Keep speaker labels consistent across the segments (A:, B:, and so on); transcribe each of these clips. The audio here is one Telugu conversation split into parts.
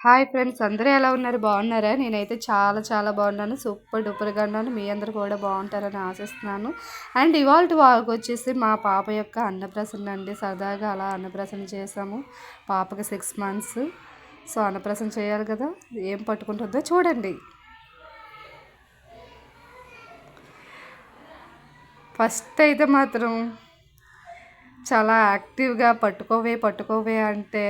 A: హాయ్ ఫ్రెండ్స్ అందరూ ఎలా ఉన్నారు? బాగున్నారా? నేనైతే చాలా చాలా బాగున్నాను. సూపర్ డూపర్గా ఉన్నాను. మీ అందరు కూడా బాగుంటారని ఆశిస్తున్నాను. అండ్ ఇవాళ వాళ్ళకి వచ్చేసి మా పాప యొక్క అన్నప్రసన్న అండి. సరదాగా అలా అన్నప్రసన్న చేసాము. పాపకి సిక్స్ మంత్స్. సో అన్నప్రసన్న చేయాలి కదా? ఏం పట్టుకుంటుందో చూడండి. ఫస్ట్ అయితే మాత్రం చాలా యాక్టివ్గా పట్టుకోవే పట్టుకోవే అంటే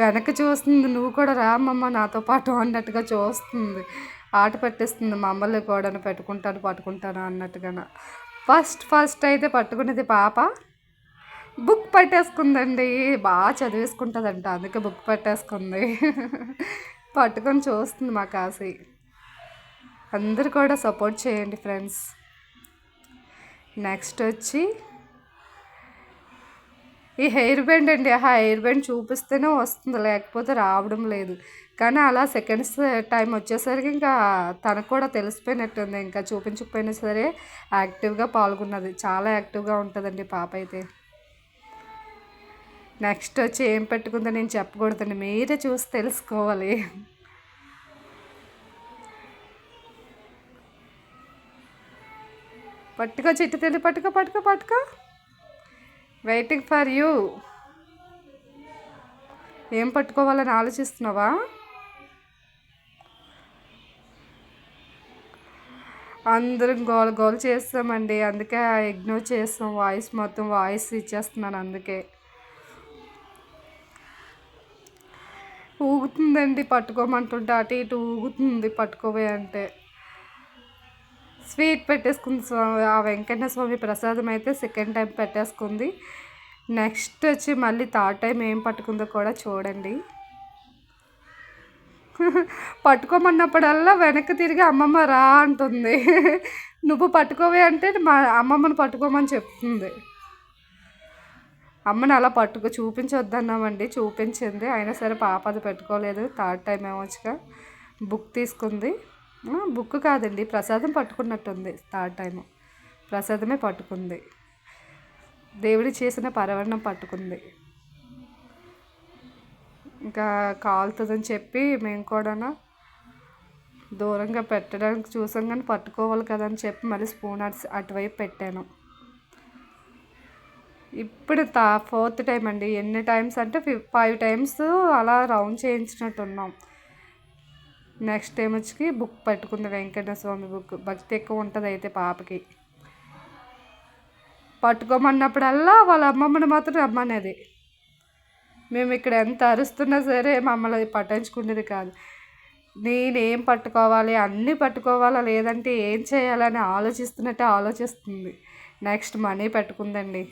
A: వెనక్కి చూస్తుంది. నువ్వు కూడా రామమ్మ నాతో పాటు అన్నట్టుగా చూస్తుంది. ఆట పెట్టేస్తుంది. మమ్మల్ని కూడా పెట్టుకుంటాను పట్టుకుంటాను అన్నట్టుగా ఫస్ట్ ఫస్ట్ అయితే పట్టుకునేది పాప. బుక్ పట్టేసుకుందండి. బాగా చదివేసుకుంటుందంట. అందుకే బుక్ పట్టేసుకుంది. పట్టుకొని చూస్తుంది మా కాశీ. అందరు కూడా సపోర్ట్ చేయండి ఫ్రెండ్స్. నెక్స్ట్ వచ్చి ఈ హెయిర్ బ్యాండ్ అండి ఆ హెయిర్ బ్యాండ్ చూపిస్తేనే వస్తుంది లేకపోతే రావడం లేదు. కానీ అలా సెకండ్స్ టైం వచ్చేసరికి ఇంకా తనకు కూడా తెలిసిపోయినట్టుంది ఇంకా చూపించకపోయినా సరే యాక్టివ్గా పాల్గొన్నది. చాలా యాక్టివ్గా ఉంటుందండి పాప అయితే. నెక్స్ట్ వచ్చి ఏం పెట్టుకుందో నేను చెప్పకూడదండి మీరే చూసి తెలుసుకోవాలి. పట్టుకో చిట్టు తెలి పట్టుకో పట్టుకో పట్టుకో. వెయిటింగ్ ఫర్ యూ ఏం పట్టుకోవాలని ఆలోచిస్తున్నావా? అందరం గోల్ గోల్ చేస్తామండి. అందుకే ఇగ్నోర్ చేస్తాం. వాయిస్ మొత్తం వాయిస్ ఇచ్చేస్తున్నాను అందుకే. ఊగుతుందండి పట్టుకోమంటుంటే అటు ఇటు ఊగుతుంది పట్టుకోవే అంటే. స్వీట్ పెట్టేసుకుంది స్వామి ఆ వెంకట స్వామి ప్రసాదం అయితే సెకండ్ టైం పెట్టేసుకుంది. నెక్స్ట్ వచ్చి మళ్ళీ థర్డ్ టైం ఏం పట్టుకుందో కూడా చూడండి. పట్టుకోమన్నప్పుడల్లా వెనక్కి తిరిగి అమ్మమ్మ రా అంటుంది. నువ్వు పట్టుకోవే అంటే మా అమ్మమ్మని పట్టుకోమని చెప్తుంది. అమ్మని అలా పట్టుకో చూపించొద్దన్నామండి చూపించింది. అయినా సరే పాప అది పెట్టుకోలేదు. థర్డ్ టైం ఏమొచ్చుగా బుక్ తీసుకుంది. బుక్ కాదండి. ప్రసాదం పట్టుకున్నట్టుంది థర్డ్ టైం ప్రసాదమే పట్టుకుంది. దేవుడి చేసిన పరవరణం పట్టుకుంది. ఇంకా కాలుతుందని చెప్పి మేము కూడా దూరంగా పెట్టడానికి చూసాం కానీ పట్టుకోవాలి కదా అని చెప్పి మళ్ళీ స్పూన్ అట్స్ అటువైపు పెట్టాను. ఇప్పుడు తా ఫోర్త్ టైం అండి. ఎన్ని టైమ్స్ అంటే ఫైవ్ టైమ్స్ అలా రౌండ్ చేయించినట్టున్నాం. నెక్స్ట్ టైం వచ్చి బుక్ పట్టుకుంది వెంకటేశ్వర స్వామి బుక్. భక్తి ఎక్కువ ఉంటుంది అయితే పాపకి. పట్టుకోమన్నప్పుడల్లా వాళ్ళ అమ్మమ్మని మాత్రం రమ్మనేది. మేము ఇక్కడ ఎంత అరుస్తున్నా సరే మమ్మల్ని పట్టించుకునేది కాదు. నేనేం పట్టుకోవాలి అన్నీ పట్టుకోవాలా లేదంటే ఏం చేయాలని ఆలోచిస్తున్నట్టే ఆలోచిస్తుంది. Next money పెట్టుకుందండి.